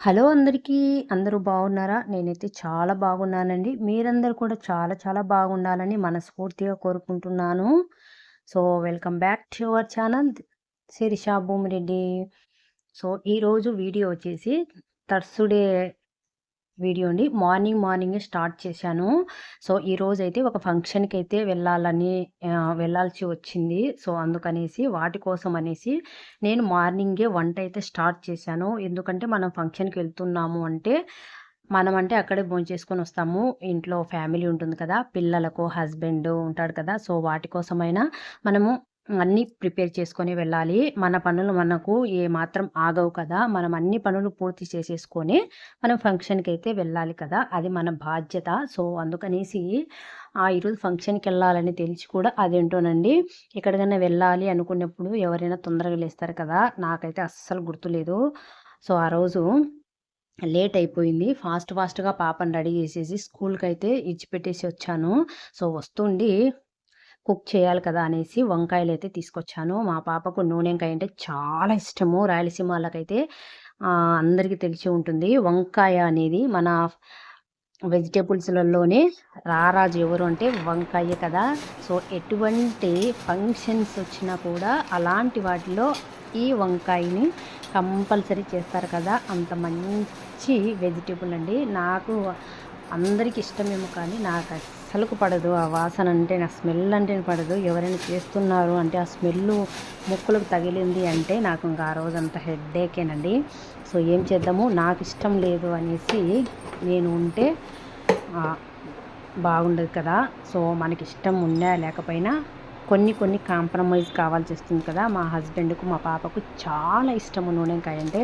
Hello అందరికీ అందరూ బాగున్నారా? నేనైతే చాలా బాగున్నానండి. మీరందరూ కూడా చాలా చాలా బాగుండాలని మనస్ఫూర్తిగా కోరుకుంటున్నాను. So welcome back to our channel Sirisha Bhumireddy. So ఈరోజు వీడియో వచ్చేసి థర్స్డే వీడియో అండి. మార్నింగ్ మార్నింగే స్టార్ట్ చేశాను. సో ఈరోజు అయితే ఒక ఫంక్షన్కి అయితే వెళ్ళాలని వెళ్ళాల్సి వచ్చింది. సో అందుకనేసి వాటి కోసం అనేసి నేను మార్నింగే వంట అయితే స్టార్ట్ చేశాను. ఎందుకంటే మనం ఫంక్షన్కి వెళ్తున్నాము అంటే మనం అంటే అక్కడే భోంచేసుకొని వస్తాము. ఇంట్లో ఫ్యామిలీ ఉంటుంది కదా పిల్లలకు హస్బెండ్ ఉంటాడు కదా సో వాటి కోసమైనా మనము అన్నీ ప్రిపేర్ చేసుకొని వెళ్ళాలి. మన పనులు మనకు ఏ మాత్రం ఆగవు కదా. మనం అన్ని పనులు పూర్తి చేసేసుకొని మనం ఫంక్షన్కి అయితే వెళ్ళాలి కదా. అది మన బాధ్యత. సో అందుకనేసి ఆ ఈరోజు ఫంక్షన్కి వెళ్ళాలని తెలిసి కూడా అదేంటోనండి ఎక్కడికైనా వెళ్ళాలి అనుకున్నప్పుడు ఎవరైనా తొందరగా లేస్తారు కదా. నాకైతే అస్సలు గుర్తులేదు. సో ఆ రోజు లేట్ అయిపోయింది. ఫాస్ట్ ఫాస్ట్గా పాపని రెడీ చేసేసి స్కూల్కి అయితే ఇచ్చిపెట్టేసి వచ్చాను. సో వస్తుండి కుక్ చేయాలి కదా అనేసి వంకాయలు అయితే తీసుకొచ్చాను. మా పాపకు నూనెంకాయ అంటే చాలా ఇష్టము. రాయలసీమ వాళ్ళకైతే అందరికీ తెలిసి ఉంటుంది. వంకాయ అనేది మన వెజిటేబుల్స్లలోనే రారాజు ఎవరు అంటే వంకాయ కదా. సో ఎటువంటి ఫంక్షన్స్ వచ్చినా కూడా అలాంటి వాటిలో ఈ వంకాయని కంపల్సరీ చేస్తారు కదా. అంత మంచి వెజిటేబుల్ అండి. నాకు అందరికి ఇష్టమేమో కానీ నాకు అసలుకు పడదు ఆ వాసన అంటే నా స్మెల్ అంటే పడదు. ఎవరైనా చేస్తున్నారు అంటే ఆ స్మెల్ ముక్కులకు తగిలింది అంటే నాకు ఇంకా ఆ రోజంతా హెడ్ఏకేనండి సో ఏం చేద్దాము? నాకు ఇష్టం లేదు అనేసి నేను ఉంటే బాగుండదు కదా. సో మనకి ఇష్టం ఉన్నా లేకపోయినా కొన్ని కొన్ని కాంప్రమైజ్ కావాల్సి వస్తుంది కదా. మా హస్బెండ్కు మా పాపకు చాలా ఇష్టము నూనెకాయ అంటే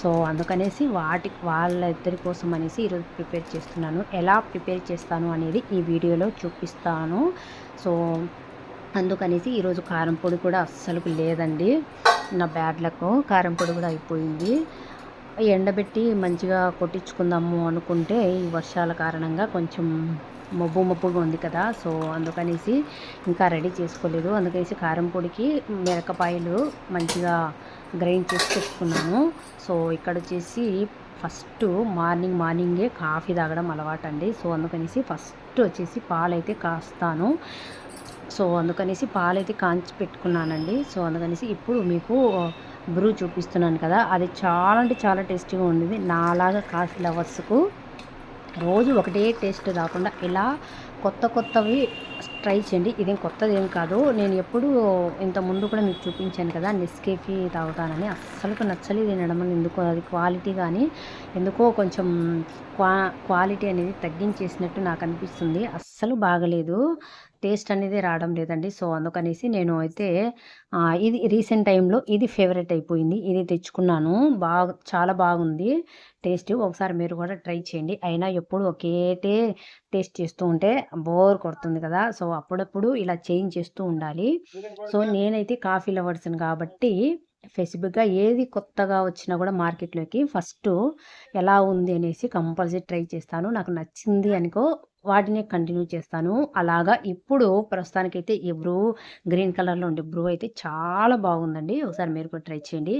సో అందుకనేసి వాటి వాళ్ళ ఇద్దరి కోసం అనేసి ఈరోజు ప్రిపేర్ చేస్తున్నాను. ఎలా ప్రిపేర్ చేస్తాను అనేది ఈ వీడియోలో చూపిస్తాను. సో అందుకనేసి ఈరోజు కారం పొడి కూడా అస్సలు లేదండి. నా బ్యాడ్లకు కారం పొడి కూడా అయిపోయింది. ఎండబెట్టి మంచిగా కొట్టించుకుందాము అనుకుంటే ఈ వర్షాల కారణంగా కొంచెం మబ్బు మబ్బుగా ఉంది కదా సో అందుకనేసి ఇంకా రెడీ చేసుకోలేదు. అందుకనేసి కారం పొడికి మిరపకాయలు మంచిగా గ్రైండ్ చేసి పెట్టుకున్నాను సో ఇక్కడ వచ్చేసి ఫస్ట్ మార్నింగ్ మార్నింగే కాఫీ తాగడం అలవాటు అండి సో అందుకనేసి ఫస్ట్ వచ్చేసి పాలైతే కాస్తాను. సో అందుకనేసి పాలైతే కాంచి పెట్టుకున్నానండి. సో అందుకనేసి ఇప్పుడు మీకు బ్రూ చూపిస్తున్నాను కదా అది చాలా అంటే చాలా టేస్టీగా ఉండేది నాలాగా కాఫీ లవర్స్కు రోజు ఒకటే టేస్ట్ రాకుండా ఇలా కొత్త కొత్తవి ట్రై చేయండి. ఇదేం కొత్తది ఏం కాదు. నేను ఎప్పుడు ఇంత ముందు కూడా మీకు చూపించాను కదా నెస్కేఫీ తాగుతానని. అస్సలు నచ్చలేదు తినడం వల్ల ఎందుకో అది క్వాలిటీ కానీ ఎందుకో కొంచెం క్వా క్వాలిటీ అనేది తగ్గించేసినట్టు నాకు అనిపిస్తుంది. అస్సలు బాగలేదు. టేస్ట్ అనేది రావడం లేదండి. సో అందుకనేసి నేను అయితే ఇది రీసెంట్ టైంలో ఇది ఫేవరెట్ అయిపోయింది. ఇది తెచ్చుకున్నాను. బాగా చాలా బాగుంది టేస్ట్. ఒకసారి మీరు కూడా ట్రై చేయండి. అయినా ఎప్పుడు ఒకేటే టేస్ట్ చేస్తూ ఉంటే బోర్ కొడుతుంది కదా. సో అప్పుడప్పుడు ఇలా చేంజ్ చేస్తూ ఉండాలి. సో నేనైతే కాఫీ లవర్స్ని కాబట్టి స్పెసిఫిక్గా ఏది కొత్తగా వచ్చినా కూడా మార్కెట్లోకి ఫస్ట్ ఎలా ఉంది అనేసి కంపల్సరీ ట్రై చేస్తాను. నాకు నచ్చింది అనుకో వాటిని కంటిన్యూ చేస్తాను. అలాగా ఇప్పుడు ప్రస్తుతానికైతే ఈ బ్రూ గ్రీన్ కలర్లో ఉండే బ్రూ అయితే చాలా బాగుందండి. ఒకసారి మీరు కూడా ట్రై చేయండి.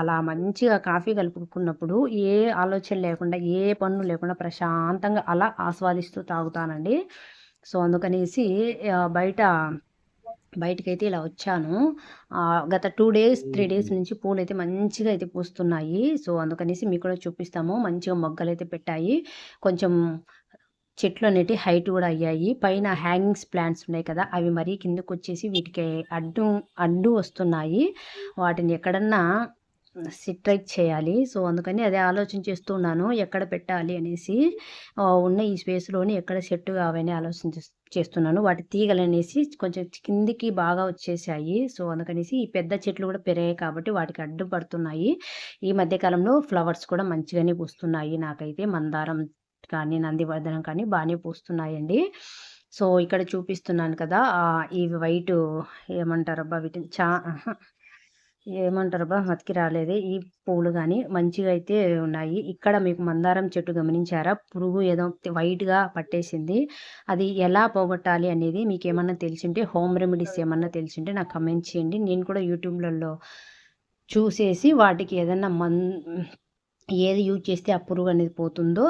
అలా మంచిగా కాఫీ కలుపుకున్నప్పుడు ఏ ఆలోచన లేకుండా ఏ పనులు లేకుండా ప్రశాంతంగా అలా ఆస్వాదిస్తూ తాగుతానండి. సో అందుకనేసి బయట బయటకైతే ఇలా వచ్చాను. గత టూ డేస్ త్రీ డేస్ నుంచి పూలు అయితే మంచిగా అయితే పూస్తున్నాయి. సో అందుకనేసి మీకు కూడా చూపిస్తాము. మంచిగా మొగ్గలు అయితే పెట్టాయి. కొంచెం చెట్లు అనేటి హైట్ కూడా అయ్యాయి. పైన హ్యాంగింగ్స్ ప్లాంట్స్ ఉన్నాయి కదా అవి మరీ కిందకు వచ్చేసి వీటికి అడ్డు అడ్డు వస్తున్నాయి. వాటిని ఎక్కడన్నా సిట్రైట్ చేయాలి. సో అందుకని అదే ఆలోచన చేస్తున్నాను ఎక్కడ పెట్టాలి అనేసి ఉన్న ఈ స్పేస్లోని ఎక్కడ సెట్ కావని ఆలోచన చేస్తున్నాను. వాటి తీగలు అనేసి కొంచెం కిందికి బాగా వచ్చేసాయి. సో అందుకనేసి ఈ పెద్ద చెట్లు కూడా పెరిగాయి కాబట్టి వాటికి అడ్డుపడుతున్నాయి ఈ మధ్యకాలంలో ఫ్లవర్స్ కూడా మంచిగానే పూస్తున్నాయి. నాకైతే మందారం కానీ నందివర్ధనం కానీ బాగానే పూస్తున్నాయండి. సో ఇక్కడ చూపిస్తున్నాను కదా ఇవి వైట్ ఏమంటారబ్బా వీటిని చా ఏమంటారబ్బా మతికి రాలేదు. ఈ పూలు కానీ మంచిగా అయితే ఉన్నాయి. ఇక్కడ మీకు మందారం చెట్టు గమనించారా? పురుగు ఏదో వైట్గా పట్టేసింది. అది ఎలా పోగొట్టాలి అనేది మీకు ఏమన్నా తెలిసింటే హోమ్ రెమెడీస్ ఏమన్నా తెలిసింటే నాకు కమెంట్ చేయండి. నేను కూడా యూట్యూబ్లలో చూసేసి వాటికి ఏదన్నా మన్ ఏది యూజ్ చేస్తే ఆ పురుగు అనేది పోతుందో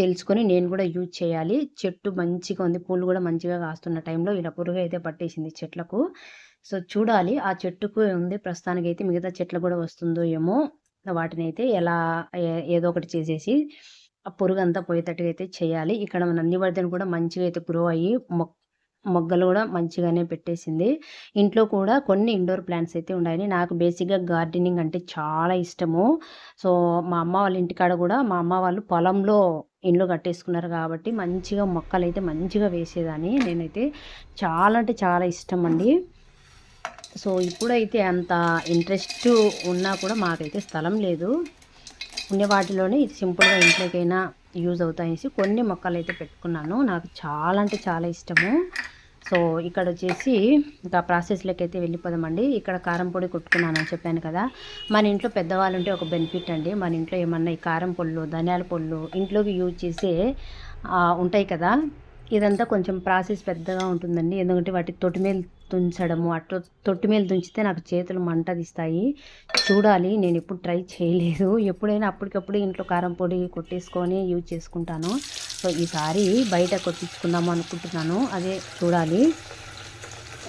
తెలుసుకొని నేను కూడా యూజ్ చేయాలి. చెట్టు మంచిగా ఉంది. పూలు కూడా మంచిగా కాస్తున్న టైంలో ఇలా పురుగు అయితే పట్టేసింది చెట్లకు. సో చూడాలి. ఆ చెట్టుకు ఉంది. ప్రస్తుతానికి అయితే మిగతా చెట్లు కూడా వస్తుందో ఏమో వాటిని అయితే ఎలా ఏదో ఒకటి చేసేసి ఆ పురుగు అంతా పోయేటట్టుగా అయితే చేయాలి. ఇక్కడ మన నందివర్ధన్ కూడా మంచిగా అయితే గ్రో అయ్యి మొక్క మొగ్గలు కూడా మంచిగానే పెట్టేసింది. ఇంట్లో కూడా కొన్ని ఇండోర్ ప్లాంట్స్ అయితే ఉన్నాయని నాకు బేసిక్గా గార్డెనింగ్ అంటే చాలా ఇష్టము. సో మా అమ్మ వాళ్ళ ఇంటికాడ కూడా మా అమ్మ వాళ్ళు పొలంలో ఇండ్లు కట్టేసుకున్నారు కాబట్టి మంచిగా మొక్కలు అయితే మంచిగా వేసేదాన్ని. నేనైతే చాలా అంటే చాలా ఇష్టం అండి. సో ఇప్పుడైతే అంత ఇంట్రెస్ట్ ఉన్నా కూడా మాకైతే స్థలం లేదు. ఉండే వాటిలోనే ఇది సింపుల్గా ఇంట్లోకైనా యూజ్ అవుతాయనేసి కొన్ని మొక్కలు అయితే పెట్టుకున్నాను. నాకు చాలా అంటే చాలా ఇష్టము. సో ఇక్కడ వచ్చేసి ఇంకా ప్రాసెస్లోకి అయితే వెళ్ళిపోదామండి. ఇక్కడ కారం పొడి కొట్టుకున్నానని చెప్పాను కదా. మన ఇంట్లో పెద్దవాళ్ళు ఉంటే ఒక బెనిఫిట్ అండి. మన ఇంట్లో ఏమన్నా ఈ కారం పొళ్ళు ధనియాల పొళ్ళు ఇంట్లోకి యూజ్ చేసే ఉంటాయి కదా. ఇదంతా కొంచెం ప్రాసెస్ పెద్దగా ఉంటుందండి. ఎందుకంటే వాటి తొట్టిమేలు తుంచడము తొట్టి తొట్టిమేలు తుంచితే నాకు చేతులు మంట తీస్తాయి చూడాలి నేను ఎప్పుడు ట్రై చేయలేదు. ఎప్పుడైనా అప్పటికప్పుడు ఇంట్లో కారం పొడి కొట్టేసుకొని యూజ్ చేసుకుంటాను. సో ఈసారి బయట కొట్టించుకుందాము అనుకుంటున్నాను. అదే చూడాలి.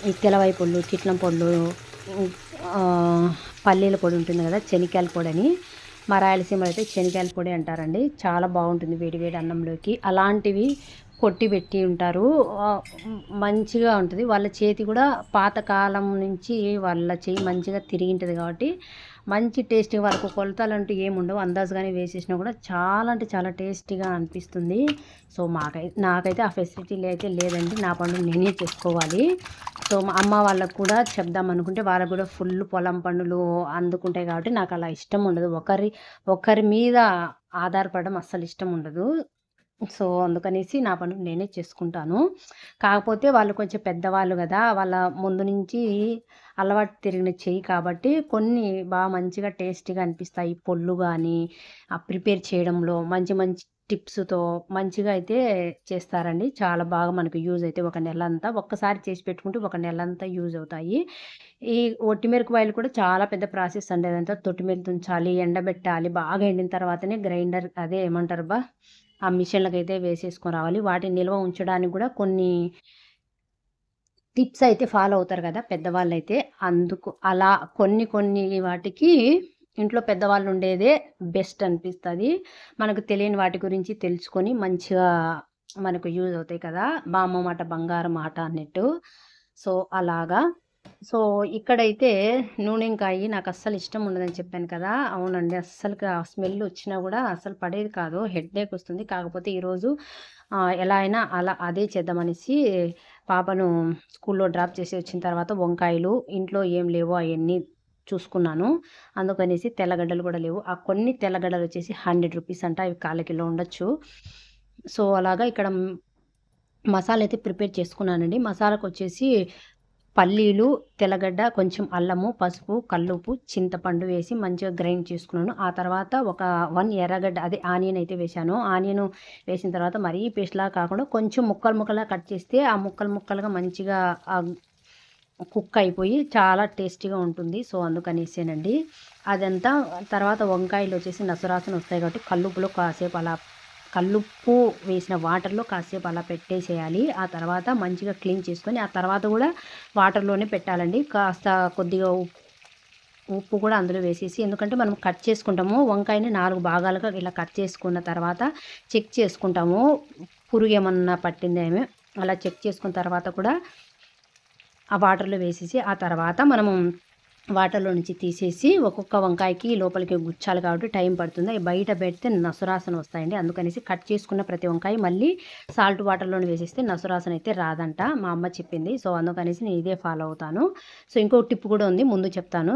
ఈ తెలవాయి పళ్ళు చిట్లం పొళ్ళు పల్లీల పొడి ఉంటుంది కదా శనికాయల పొడి అని మా రాయలసీమలో అయితే శనికాయల పొడి అంటారండి. చాలా బాగుంటుంది వేడివేడి అన్నంలోకి. అలాంటివి కొట్టి పెట్టి ఉంటారు. మంచిగా ఉంటుంది. వాళ్ళ చేతి కూడా పాతకాలం నుంచి వాళ్ళ చేయి మంచిగా తిరిగి ఉంటుంది కాబట్టి మంచి టేస్టీ వరకు కొలతలు అంటూ ఏముండవు అందాజుగానే వేసేసినా కూడా చాలా అంటే చాలా టేస్టీగా అనిపిస్తుంది. సో మాకైతే నాకైతే ఆ ఫెసిలిటీ అయితే లేదండి. నా పండుగ నేనే చేసుకోవాలి. సో మా అమ్మ వాళ్ళకు కూడా చెప్దాం అనుకుంటే వాళ్ళకు కూడా ఫుల్ పొలం పనులు అందుకుంటాయి కాబట్టి నాకు అలా ఇష్టం ఉండదు. ఒకరి ఒకరి మీద ఆధారపడడం అస్సలు ఇష్టం ఉండదు. సో అందుకనేసి నా పనులు నేనే చేసుకుంటాను. కాకపోతే వాళ్ళు కొంచెం పెద్దవాళ్ళు కదా వాళ్ళ ముందు నుంచి అలవాటు తిరిగిన చెయ్యి కాబట్టి కొన్ని బాగా మంచిగా టేస్టీగా అనిపిస్తాయి. పొళ్ళు కానీ ప్రిపేర్ చేయడంలో మంచి మంచి టిప్స్తో మంచిగా అయితే చేస్తారండి. చాలా బాగా మనకు యూజ్ అయితే ఒక నెల అంతా ఒక్కసారి చేసి పెట్టుకుంటే ఒక నెల అంతా యూజ్ అవుతాయి. ఈ ఒట్టిమిరపకాయలు కూడా చాలా పెద్ద ప్రాసెస్ అండి. అదంతా తొట్టిమిర తుంచాలి ఎండబెట్టాలి బాగా ఎండిన తర్వాతనే గ్రైండర్ అదే ఏమంటారు బా? ఆ మిషన్లకు అయితే వేసేసుకొని రావాలి. వాటిని నిల్వ ఉంచడానికి కూడా కొన్ని టిప్స్ అయితే ఫాలో అవుతారు కదా పెద్దవాళ్ళు అయితే అందుకు అలా కొన్ని కొన్ని వాటికి ఇంట్లో పెద్దవాళ్ళు ఉండేదే బెస్ట్ అనిపిస్తుంది. మనకు తెలియని వాటి గురించి తెలుసుకొని మంచిగా మనకు యూజ్ అవుతాయి కదా. బామ్మ మాట బంగారం మాట అన్నట్టు. సో అలాగా సో ఇక్కడైతే నూనెంకాయి నాకు అస్సలు ఇష్టం ఉండదని చెప్పాను కదా. అవునండి అస్సలు స్మెల్ వచ్చినా కూడా అస్సలు పడేది కాదు. హెడ్ఏక్ వస్తుంది. కాకపోతే ఈరోజు ఎలా అయినా అలా అదే చేద్దామనేసి పాపను స్కూల్లో డ్రాప్ చేసి వచ్చిన తర్వాత వంకాయలు ఇంట్లో ఏం లేవో అవన్నీ చూసుకున్నాను. అందుకనేసి తెల్లగడ్డలు కూడా లేవు. ఆ కొన్ని తెల్లగడ్డలు వచ్చేసి హండ్రెడ్ రూపీస్ అంట. అవి కాల కిలో ఉండొచ్చు. సో అలాగా ఇక్కడ మసాలా అయితే ప్రిపేర్ చేసుకున్నానండి. మసాలాకు వచ్చేసి పల్లీలు తెల్లగడ్డ కొంచెం అల్లము పసుపు కల్లుపు చింతపండు వేసి మంచిగా గ్రైండ్ చేసుకున్నాను. ఆ తర్వాత ఒక వన్ ఎర్రగడ్డ అదే ఆనియన్ అయితే వేశాను. ఆనియన్ వేసిన తర్వాత మరీ పేస్ట్లా కాకుండా కొంచెం ముక్కలు ముక్కలా కట్ చేస్తే ఆ ముక్కలు ముక్కలుగా మంచిగా కుక్ అయిపోయి చాలా టేస్టీగా ఉంటుంది. సో అందుకనేసేనండి. అదంతా తర్వాత వంకాయలు వచ్చేసి నసరాసన వస్తాయి కాబట్టి కల్లుపులో కాసేపు అలా కల్లుప్పు వేసిన వాటర్లో కాసేపు అలా పెట్టేసేయాలి. ఆ తర్వాత మంచిగా క్లీన్ చేసుకొని ఆ తర్వాత కూడా వాటర్లోనే పెట్టాలండి. కాస్త కొద్దిగా ఉప్పు కూడా అందులో వేసేసి ఎందుకంటే మనం కట్ చేసుకుంటాము. వంకాయని నాలుగు భాగాలుగా ఇలా కట్ చేసుకున్న తర్వాత చెక్ చేసుకుంటాము. పురుగు ఏమన్నా పట్టిందేమో అలా చెక్ చేసుకున్న తర్వాత కూడా ఆ వాటర్లో వేసేసి ఆ తర్వాత మనము వాటర్లో నుంచి తీసేసి ఒక్కొక్క వంకాయకి లోపలికి గుచ్చాలి కాబట్టి టైం పడుతుంది. బయట పెడితే నసురాసన వస్తాయండి. అందుకనేసి కట్ చేసుకున్న ప్రతి వంకాయ మళ్ళీ సాల్ట్ వాటర్లో వేసేస్తే నసురాసన అయితే రాదంట మా అమ్మ చెప్పింది. సో అందుకనేసి నేను ఇదే ఫాలో అవుతాను. సో ఇంకో టిప్ కూడా ఉంది. ముందు చెప్తాను.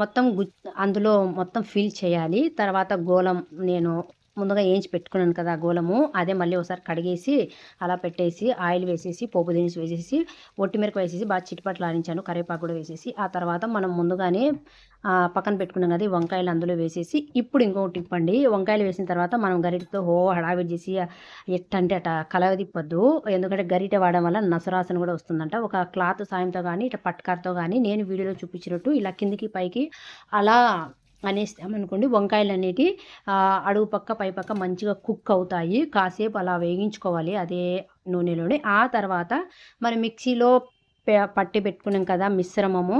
మొత్తం గు అందులో మొత్తం ఫిల్ చేయాలి. తర్వాత గోళం నేను ముందుగా వేయించి పెట్టుకున్నాను కదా గోలము. అదే మళ్ళీ ఒకసారి కడిగేసి అలా పెట్టేసి ఆయిల్ వేసేసి పోపు దినుసు వేసేసి ఒట్టిమిరక వేసేసి బాగా చిట్టుపట్లు ఆడించాను కరివేపాకు కూడా వేసేసి. ఆ తర్వాత మనం ముందుగానే పక్కన పెట్టుకున్నాం కదా వంకాయలు అందులో వేసేసి. ఇప్పుడు ఇంకొకటి ఇప్పండి వంకాయలు వేసిన తర్వాత మనం గరిటతో హో హడావిడి చేసి ఎట్టంటే అట కలవదిప్పొద్దు. ఎందుకంటే గరిట వాడడం వల్ల నసరాసన కూడా వస్తుందంట. ఒక క్లాత్ సాయంతో కానీ ఇట్లా పట్కార్తో కానీ నేను వీడియోలో చూపించినట్టు ఇలా కిందికి పైకి అలా అనేస్తామనుకోండి. వంకాయలు అనేటి అడుగు పక్క పై పక్క మంచిగా కుక్ అవుతాయి. కాసేపు అలా వేగించుకోవాలి అదే నూనెలోనే. ఆ తర్వాత మనం మిక్సీలో పట్టి పెట్టుకున్నాం కదా మిశ్రమము.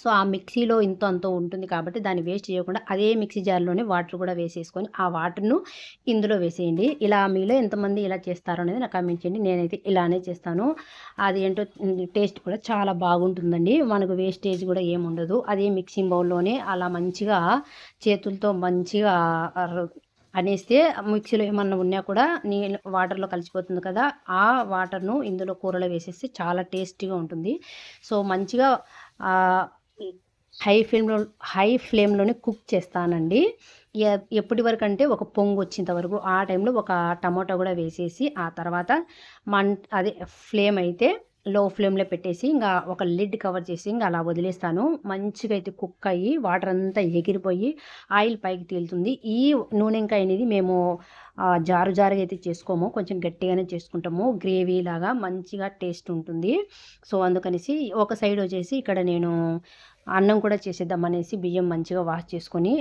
సో ఆ మిక్సీలో ఇంత అంత ఉంటుంది కాబట్టి దాన్ని వేస్ట్ చేయకుండా అదే మిక్సీ జార్లోనే వాటర్ కూడా వేసేసుకొని ఆ వాటర్ను ఇందులో వేసేయండి. ఇలా మీలో ఎంతమంది ఇలా చేస్తారో అనేది నాకు కామెంట్ చేయండి. నేనైతే ఇలానే చేస్తాను. అది ఏంటో టేస్ట్ కూడా చాలా బాగుంటుందండి. మనకు వేస్టేజ్ కూడా ఏముండదు అదే మిక్సింగ్ బౌల్లోనే అలా మంచిగా చేతులతో మంచిగా అనేస్తే మిక్సీలో ఏమన్నా ఉన్నా కూడా నీ వాటర్లో కలిసిపోతుంది కదా ఆ వాటర్ను ఇందులో కూరలో వేసేస్తే చాలా టేస్టీగా ఉంటుంది. సో మంచిగా హై ఫ్లేమ్లో హై ఫ్లేమ్లోనే కుక్ చేస్తానండి. ఎప్పటి వరకు అంటే ఒక పొంగు వచ్చేంత వరకు ఆ టైంలో ఒక టమాటో కూడా వేసేసి ఆ తర్వాత మన్ అదే ఫ్లేమ్ అయితే లో ఫ్లేమ్లో పెట్టేసి ఇంకా ఒక లిడ్ కవర్ చేసి ఇంకా అలా వదిలేస్తాను. మంచిగా అయితే కుక్ అయ్యి వాటర్ అంతా ఎగిరిపోయి ఆయిల్ పైకి తేలుతుంది. ఈ నూనెంకాయ అనేది మేము జారు జారుగా అయితే చేసుకోము. కొంచెం గట్టిగానే చేసుకుంటాము. గ్రేవీ లాగా మంచిగా టేస్ట్ ఉంటుంది. సో అందుకనేసి ఒక సైడ్ వచ్చేసి ఇక్కడ నేను అన్నం కూడా చేసేద్దాం అనేసి బియ్యం మంచిగా వాష్ చేసుకొని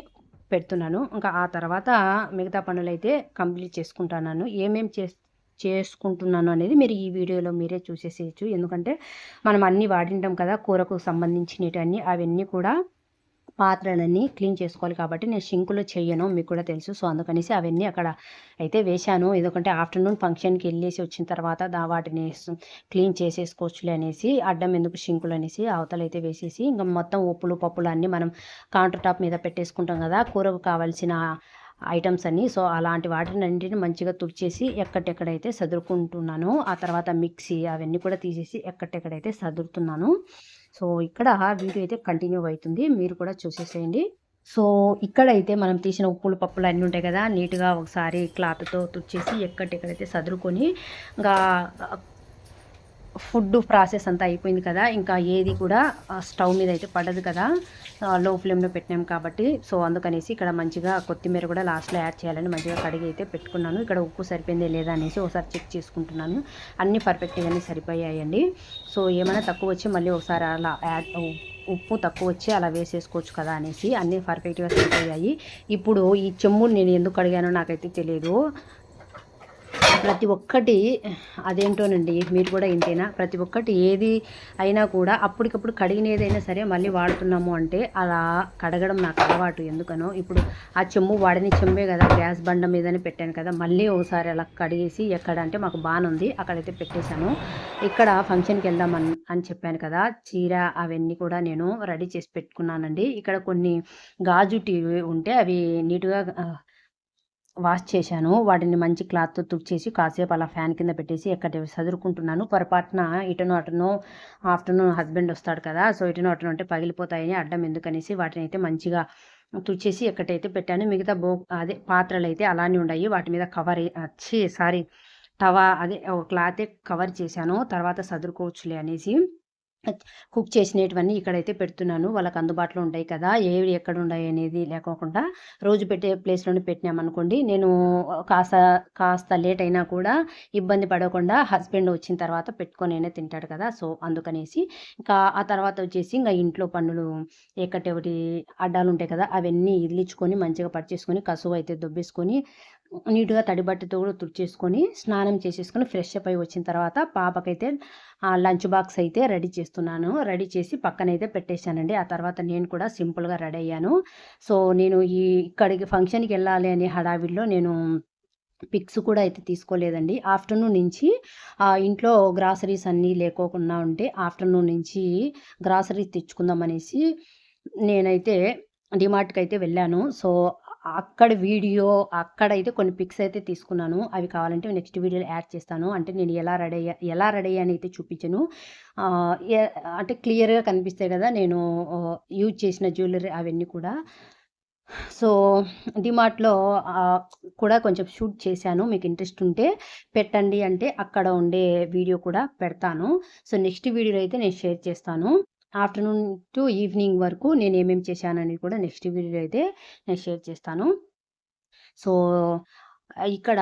పెడుతున్నాను. ఇంకా ఆ తర్వాత మిగతా పనులు అయితే కంప్లీట్ చేసుకుంటున్నాను. ఏమేమి చే చేసుకుంటున్నాను అనేది మీరు ఈ వీడియోలో మీరే చూసేసేయచ్చు. ఎందుకంటే మనం అన్నీ వాడింటాం కదా కూరకు సంబంధించినవన్నీ అవన్నీ కూడా పాత్రలన్నీ క్లీన్ చేసుకోవాలి కాబట్టి నేను షింకులో చెయ్యను మీకు కూడా తెలుసు. సో అందుకనేసి అవన్నీ అక్కడ అయితే వేశాను. ఎందుకంటే ఆఫ్టర్నూన్ ఫంక్షన్కి వెళ్ళేసి వచ్చిన తర్వాత దా వాటిని క్లీన్ చేసేసుకోవచ్చులే అనేసి అడ్డం ఎందుకు షింకులు అనేసి అవతల అయితే వేసేసి ఇంకా మొత్తం ఉప్పులు పప్పులు అన్నీ మనం కౌంటర్ టాప్ మీద పెట్టేసుకుంటాం కదా కూరకు కావాల్సిన ఐటమ్స్ అన్నీ. సో అలాంటి వాటిని అన్నింటిని మంచిగా తుడిచేసి ఎక్కడెక్కడైతే సదురుకుంటున్నాను ఆ తర్వాత మిక్సీ అవన్నీ కూడా తీసేసి ఎక్కడెక్కడైతే సదురుతున్నాను సో ఇక్కడ వీడియో అయితే కంటిన్యూ అవుతుంది. మీరు కూడా చూసేసేయండి. సో ఇక్కడైతే మనం తీసిన ఉప్పులు పప్పులు అన్నీ ఉంటాయి కదా నీట్గా ఒకసారి క్లాత్తో తుచ్చేసి ఎక్కడెక్కడైతే సదురుకొని ఇంకా ఫుడ్ ప్రాసెస్ అంతా అయిపోయింది కదా ఇంకా ఏది కూడా స్టవ్ మీద అయితే పడదు కదా. లో ఫ్లేమ్లో పెట్టినాం కాబట్టి సో అందుకనేసి ఇక్కడ మంచిగా కొత్తిమీర కూడా లాస్ట్లో యాడ్ చేయాలని మంచిగా కడిగి అయితే పెట్టుకున్నాను. ఇక్కడ ఉప్పు సరిపోయిందే లేదా అనేసి ఒకసారి చెక్ చేసుకుంటున్నాను. అన్నీ పర్ఫెక్ట్గానే సరిపోయాయండి. సో ఏమైనా తక్కువ వచ్చి మళ్ళీ ఒకసారి అలా యాడ్ ఉప్పు తక్కువ వచ్చి అలా వేసేసుకోవచ్చు కదా అనేసి అన్నీ పర్ఫెక్ట్గా సరిపోయాయి. ఇప్పుడు ఈ చెమ్ముని నేను ఎందుకు అడిగానో నాకైతే తెలియదు ప్రతి ఒక్కటి అదేంటోనండి మీరు కూడా ఇంతేనా? ప్రతి ఒక్కటి ఏది అయినా కూడా అప్పటికప్పుడు కడిగిన ఏదైనా సరే మళ్ళీ వాడుతున్నాము అంటే అలా కడగడం నాకు అలవాటు. ఎందుకనో ఇప్పుడు ఆ చెమ్ము వాడిని చెమ్మే కదా గ్యాస్ బండ మీదనే పెట్టాను కదా మళ్ళీ ఒకసారి అలా కడిగేసి ఎక్కడ అంటే మాకు బాగుంది అక్కడైతే పెట్టేశాను. ఇక్కడ ఫంక్షన్కి వెళ్దామని అని చెప్పాను కదా చీర అవన్నీ కూడా నేను రెడీ చేసి పెట్టుకున్నానండి. ఇక్కడ కొన్ని గాజు టీవీ ఉంటే అవి నీట్గా వాష్ చేశాను. వాటిని మంచి క్లాత్తో తుడిచేసి కాసేపు అలా ఫ్యాన్ కింద పెట్టేసి ఎక్కడ చదువుకుంటున్నాను పొరపాటున ఇటను అటను ఆఫ్టర్నూన్ హస్బెండ్ వస్తాడు కదా సో ఇటను అటను అంటే పగిలిపోతాయని అడ్డం ఎందుకనేసి వాటిని అయితే మంచిగా తుడిచేసి ఎక్కడైతే పెట్టాను మిగతా బో అదే పాత్రలు అయితే అలానే ఉన్నాయి వాటి మీద కవర్ వచ్చి సారీ టవా అదే ఒక క్లాతే కవర్ చేశాను. తర్వాత సదురుకోవచ్చులే అనేసి కుక్ చేసినవన్నీ ఇక్కడైతే పెడుతున్నాను. వాళ్ళకి అందుబాటులో ఉంటాయి కదా ఏవి ఎక్కడ ఉన్నాయి అనేది లేకోకుండా రోజు పెట్టే ప్లేస్లోనే పెట్టినామనుకోండి నేను కాస్త కాస్త లేట్ అయినా కూడా ఇబ్బంది పడకుండా హస్బెండ్ వచ్చిన తర్వాత పెట్టుకొని అయినా తింటాడు కదా సో అందుకనేసి ఇంకా ఆ తర్వాత వచ్చేసి ఇంకా ఇంట్లో పనులు ఒకటి అడ్డాలు ఉంటాయి కదా అవన్నీ ఇదిలించుకొని మంచిగా పడిచేసుకొని కసువు అయితే దొబ్బేసుకొని నీట్గా తడి బట్టతో కూడా తుడిచేసుకొని స్నానం చేసేసుకొని ఫ్రెష్ అప్ అయి వచ్చిన తర్వాత పాపకైతే లంచ్ బాక్స్ అయితే రెడీ చేస్తున్నాను. రెడీ చేసి పక్కనైతే పెట్టేశానండి. ఆ తర్వాత నేను కూడా సింపుల్గా రెడీ అయ్యాను. సో నేను ఈ ఇక్కడికి ఫంక్షన్కి వెళ్ళాలి అనే హడావిడిలో నేను పిక్స్ కూడా అయితే తీసుకోలేదండి. ఆఫ్టర్నూన్ నుంచి ఇంట్లో గ్రాసరీస్ అన్నీ లేకోకుండా ఉంటే ఆఫ్టర్నూన్ నుంచి గ్రాసరీస్ తెచ్చుకుందాం అనేసి నేనైతే డిమార్ట్కి అయితే వెళ్ళాను. సో అక్కడ వీడియో అక్కడ అయితే కొన్ని పిక్స్ అయితే తీసుకున్నాను. అవి కావాలంటే నెక్స్ట్ వీడియోలో యాడ్ చేస్తాను. అంటే నేను ఎలా రెడీ అయ్యా ఎలా రెడీ అని అయితే చూపించను. అంటే క్లియర్గా కనిపిస్తాయి కదా నేను యూజ్ చేసిన జ్యువెలరీ అవన్నీ కూడా. సో డిమార్ట్లో కూడా కొంచెం షూట్ చేశాను. మీకు ఇంట్రెస్ట్ ఉంటే పెట్టండి అంటే అక్కడ ఉండే వీడియో కూడా పెడతాను. సో నెక్స్ట్ వీడియోలో అయితే నేను షేర్ చేస్తాను. ఆఫ్టర్నూన్ టు ఈవినింగ్ వరకు నేను ఏమేమి చేశానని కూడా నెక్స్ట్ వీడియో అయితే నేను షేర్ చేస్తాను. సో ఇక్కడ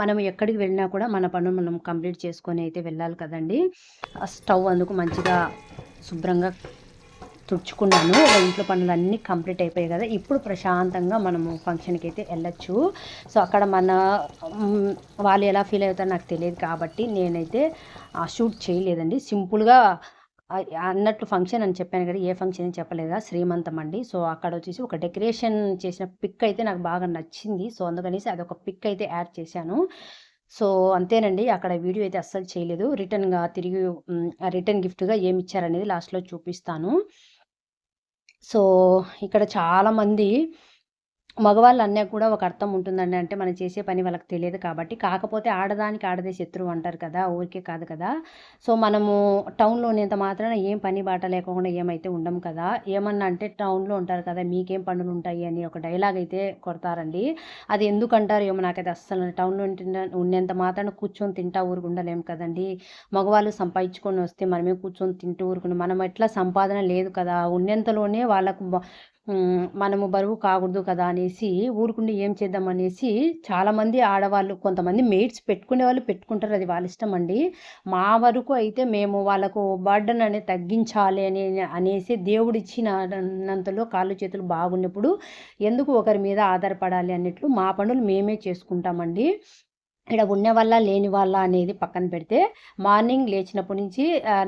మనం ఎక్కడికి వెళ్ళినా కూడా మన పనులు మనం కంప్లీట్ చేసుకొని అయితే వెళ్ళాలి కదండి. స్టవ్ అందుకు మంచిగా శుభ్రంగా తుడుచుకున్నాను. ఇంట్లో పనులు అన్నీ కంప్లీట్ అయిపోయాయి కదా. ఇప్పుడు ప్రశాంతంగా మనము ఫంక్షన్కి అయితే వెళ్ళొచ్చు. సో అక్కడ మన వాళ్ళు ఎలా ఫీల్ అవుతారో నాకు తెలియదు కాబట్టి నేనైతే ఆ షూట్ చేయలేదండి. సింపుల్గా అన్నట్లు అన్నట్టు ఫంక్షన్ అని చెప్పాను కదా ఏ ఫంక్షన్ అని చెప్పలేదా శ్రీమంతం అండి. సో అక్కడ వచ్చేసి ఒక డెకరేషన్ చేసిన పిక్ అయితే నాకు బాగా నచ్చింది. సో అందుకనేసి అదొక పిక్ అయితే యాడ్ చేశాను. సో అంతేనండి అక్కడ వీడియో అయితే అస్సలు చేయలేదు. రిటర్న్గా తిరిగి రిటర్న్ గిఫ్ట్గా ఏమి ఇచ్చారనేది లాస్ట్లో చూపిస్తాను. సో ఇక్కడ చాలామంది మగవాళ్ళు అన్నా కూడా ఒక అర్థం ఉంటుందండి. అంటే మనం చేసే పని వాళ్ళకి తెలియదు కాబట్టి. కాకపోతే ఆడదానికి ఆడదే శత్రువు అంటారు కదా. ఊరికే కాదు కదా. సో మనము టౌన్లో ఉన్నంత మాత్రాన ఏం పని బాట లేకుండా ఏమైతే ఉండం కదా. ఏమన్నా అంటే టౌన్లో ఉంటారు కదా. మీకేం పనులు ఉంటాయి అని ఒక డైలాగ్ అయితే కొడతారండి. అది ఎందుకంటారు ఏమో నాకైతే అస్సలు టౌన్లో ఉన్నంత మాత్రాన కూర్చొని తింటా ఊరుకుండలేం కదండి. మగవాళ్ళు సంపాదించుకొని వస్తే మనమే కూర్చొని తింటూ ఊరుకుని మనం ఎట్లా సంపాదన లేదు కదా. ఉన్నంతలోనే వాళ్ళకు మనము బరువు కాకూడదు కదా అనేసి ఊరుకుండి ఏం చేద్దాం అనేసి చాలామంది ఆడవాళ్ళు కొంతమంది మేట్స్ పెట్టుకునే వాళ్ళు పెట్టుకుంటారు. అది వాళ్ళ ఇష్టం అండి. మా వరకు అయితే మేము వాళ్ళకు బర్డన్ అనేది తగ్గించాలి అని అనేసి దేవుడు ఇచ్చినంతలో కాళ్ళు చేతులు బాగున్నప్పుడు ఎందుకు ఒకరి మీద ఆధారపడాలి అన్నట్లు మా పనులు మేమే చేసుకుంటామండి. ఇక్కడ ఉన్న వాళ్ళ లేని వాళ్ళ అనేది పక్కన పెడితే మార్నింగ్ లేచినప్పటి నుంచి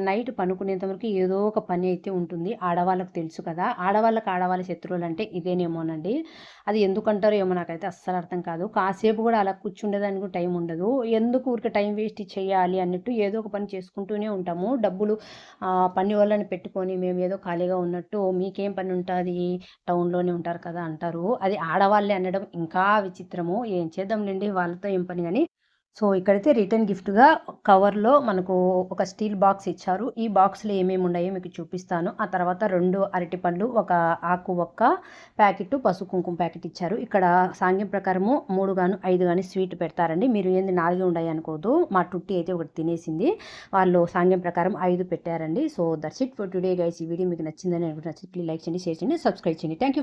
నైట్ పనుకునేంత వరకు ఏదో ఒక పని అయితే ఉంటుంది. ఆడవాళ్ళకు తెలుసు కదా. ఆడవాళ్ళకి ఆడవాళ్ళ శత్రువులు అంటే ఇదేనేమోనండి. అది ఎందుకంటారో ఏమో నాకైతే అస్సలు అర్థం కాదు. కాసేపు కూడా అలా కూర్చుండేదానికి కూడా టైం ఉండదు. ఎందుకు ఊరికి టైం వేస్ట్ చేయాలి అన్నట్టు ఏదో ఒక పని చేసుకుంటూనే ఉంటాము. డబ్బులు పని వాళ్ళని పెట్టుకొని మేము ఏదో ఖాళీగా ఉన్నట్టు మీకేం పని ఉంటుంది? టౌన్లోనే ఉంటారు కదా అంటారు. అది ఆడవాళ్ళే అనడం ఇంకా విచిత్రము. ఏం చేద్దాంలేండి? వాళ్ళతో ఏం పని కానీ సో ఇక్కడైతే రిటర్న్ గిఫ్ట్గా కవర్లో మనకు ఒక స్టీల్ బాక్స్ ఇచ్చారు. ఈ బాక్స్లో ఏమేమి ఉన్నాయో మీకు చూపిస్తాను. ఆ తర్వాత రెండు అరటిపండ్లు ఒక ఆకు ఒక్క ప్యాకెట్ పసుపు కుంకుమ ప్యాకెట్ ఇచ్చారు. ఇక్కడ సాంగ్యం ప్రకారము మూడు గాను ఐదు గాని స్వీట్ పెడతారండి. మీరు ఏంది నాలుగే ఉన్నాయి అనుకోదు మా టుట్టి అయితే ఒకటి తినేసింది. వాళ్ళు సాంగ్యం ప్రకారం ఐదు పెట్టారండి. So that's it for today guys. ఈ వీడియో మీకు నచ్చిందని అనుకుంటున్నా. లైక్ చేయండి షేర్ చేయండి సబ్స్క్రైబ్ చేయండి. Thank you